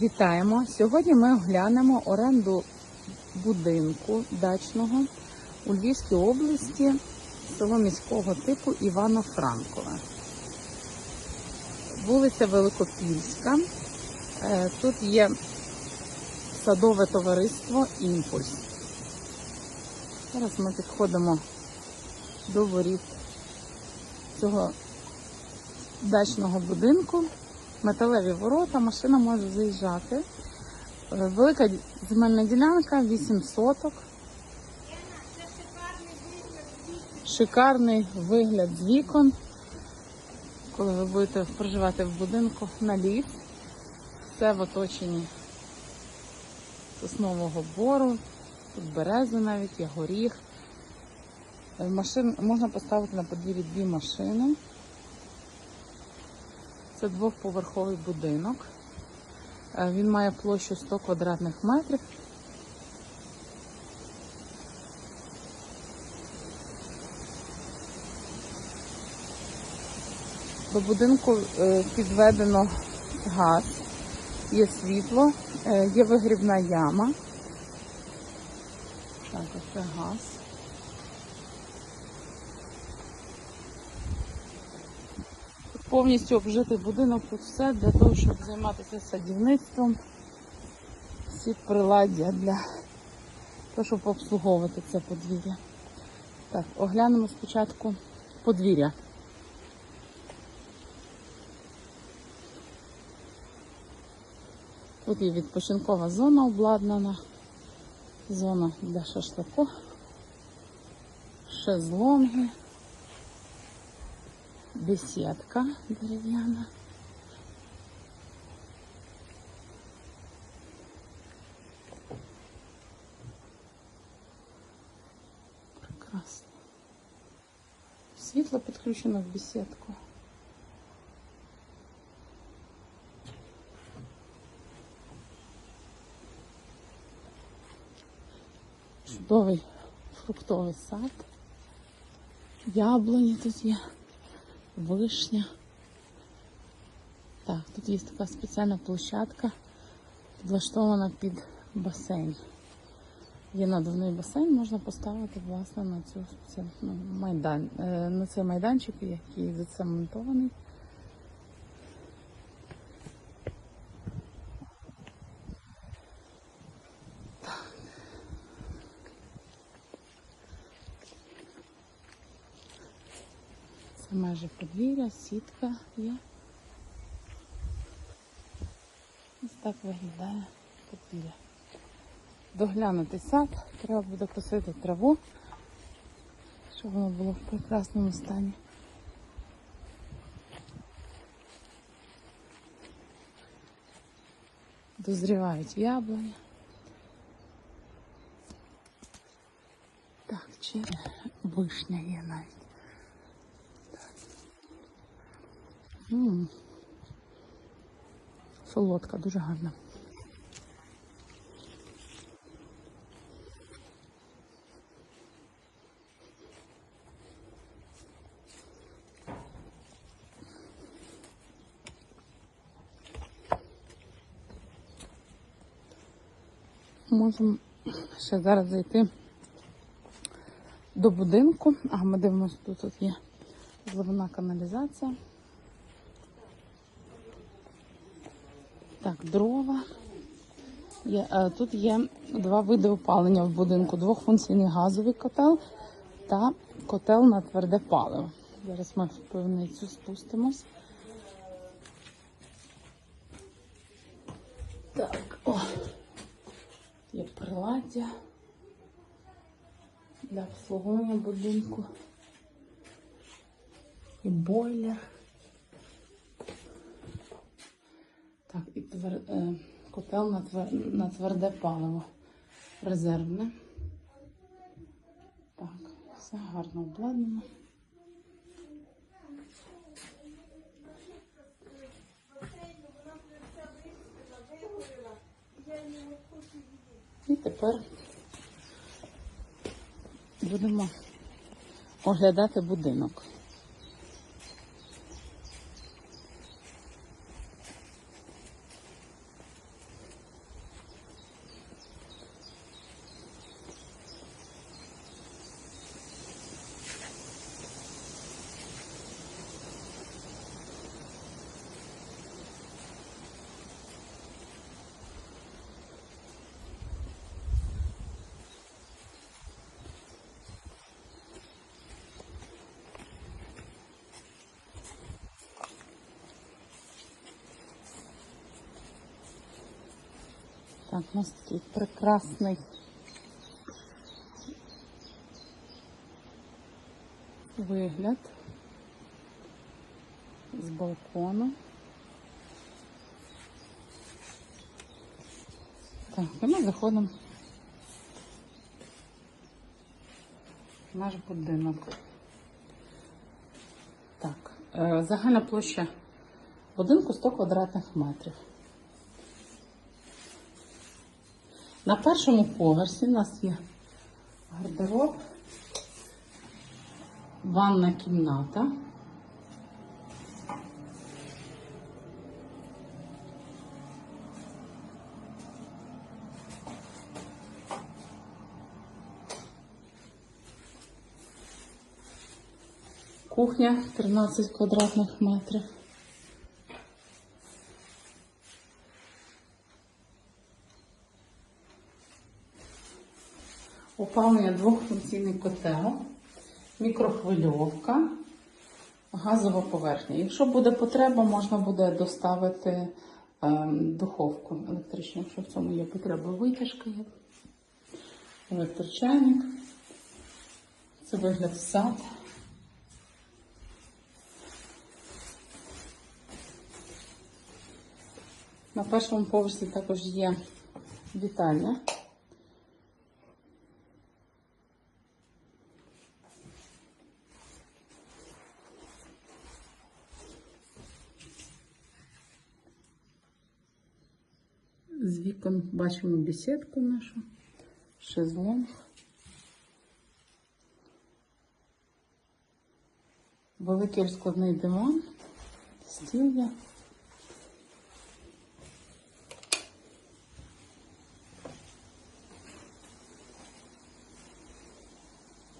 Вітаємо! Сьогодні ми оглянемо оренду будинку дачного у Львівській області, село міського типу Івано-Франкове. Вулиця Великопільська. Е, Тут є садове товариство Імпульс. Зараз ми підходимо до воріт цього дачного будинку. Металеві ворота, машина може заїжджати. Е, Велика земельна ділянка, 8 соток. Шикарний вигляд з вікон. Коли ви будете проживати в будинку на ліс, все в оточенні соснового бору, тут берези навіть, є горіх. Е, Машин можна поставити на подвір'ї дві машини. Це двохповерховий будинок. Е, Він має площу 100 квадратних метрів. До будинку е, підведено газ, є світло, е, є вигрібна яма. Так, це газ. Повністю обжитий будинок, тут все для того, щоб займатися садівництвом. Всі приладдя для того, щоб обслуговувати це подвір'я. Так, оглянемо спочатку подвір'я. Тут є відпочинкова зона обладнана, зона для шашлику, шезлонги, бесідка дерев'яна. Прекрасно. Світло підключено в бесідку. Чудовий фруктовий сад. Яблуні тут є, Вишня. Так, тут є така спеціальна площадка, підлаштована під басейн. Є надувний басейн, можна поставити власне на цю спеціальну майдан, е, на цей майданчик, який зацементований. Майже подвір'я, сітка є. Ось так виглядає подвір'я. Доглянути сад, треба буде косити траву, щоб воно було в прекрасному стані. Дозрівають яблуні. Так, чи вишня є навіть. М. Солодка, дуже гарна. Можемо ще зараз зайти до будинку. А ми дивимося, тут, тут є зливна каналізація. Так, дрова. Є, е, тут є два види опалення в будинку: двохфункційний газовий котел та котел на тверде паливо. Зараз ми в пивницю спустимось. Так, о, є приладдя для обслуговування будинку. І бойлер. Так, і твер... е, котел на, твер... на тверде паливо. Резервне. Так, все гарно обладнано. І тепер будемо оглядати будинок. Так, у нас такий прекрасний вигляд з балкону. Так, і ми заходимо в наш будинок. Так, е, загальна площа будинку 100 квадратних метрів. На першому поверсі у нас є гардероб, ванна кімната. Кухня 13 квадратних метрів. Опалення двохфункційний котел, мікрохвильовка, газова поверхня. Якщо буде потреба, можна буде доставити ем, духовку електричну, якщо в цьому є потреба. Витяжка є. Це вигляд в сад. На першому поверсі також є вітальня. З вікон бачимо бесідку нашу, шезлонг. Великий розкладний диван, стіл.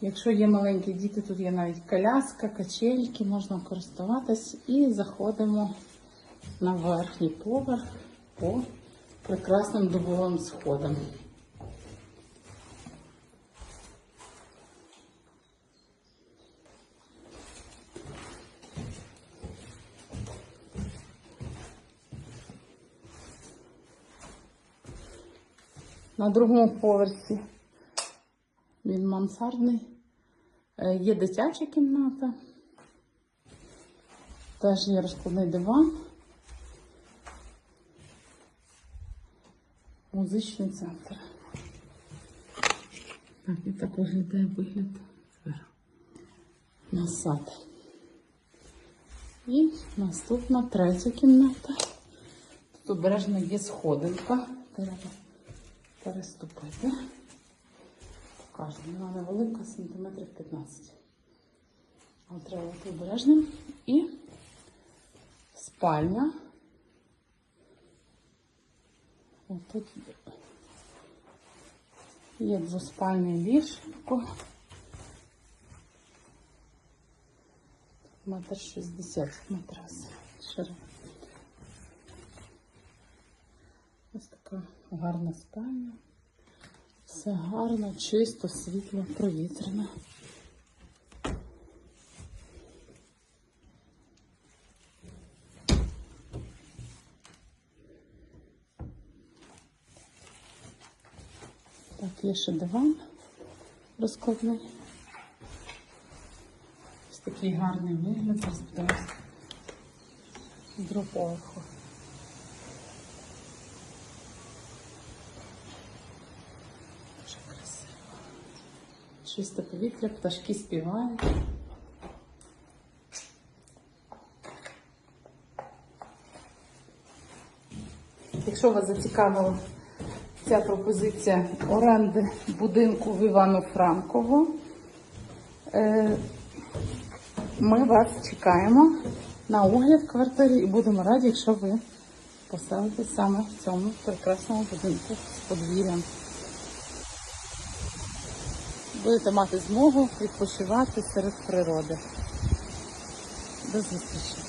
Якщо є маленькі діти, тут є навіть коляска, качельки, можна користуватись і заходимо на верхній поверх по прекрасним дубовим сходам. На другому поверсі він мансардний. Е, Є дитяча кімната. Теж є розкладний диван. Музичний центр. Так, і так виглядає вигляд. На сад. І наступна третя кімната. Тут обережно є сходинка. Треба переступити. Покажу, вона невелика, сантиметрів 15. Але треба бути обережним. І спальня. Отут є двоспальне ліжко. Метр шістдесят матрас. Ширина. Ось така гарна спальня. Все гарно, чисто, світло, провітряно. Так, є ще диван розкладний. Ось такий гарний вигляд, розбудовується дроповерху. Дуже красиво. Чисте повітря, пташки співають. Якщо вас зацікавила ця пропозиція оренди будинку в Івано-Франково, е, ми вас чекаємо на огляд квартирі і будемо раді, якщо ви поселитесь саме в цьому прекрасному будинку з подвір'ям. Будете мати змогу відпочивати серед природи. До зустрічі!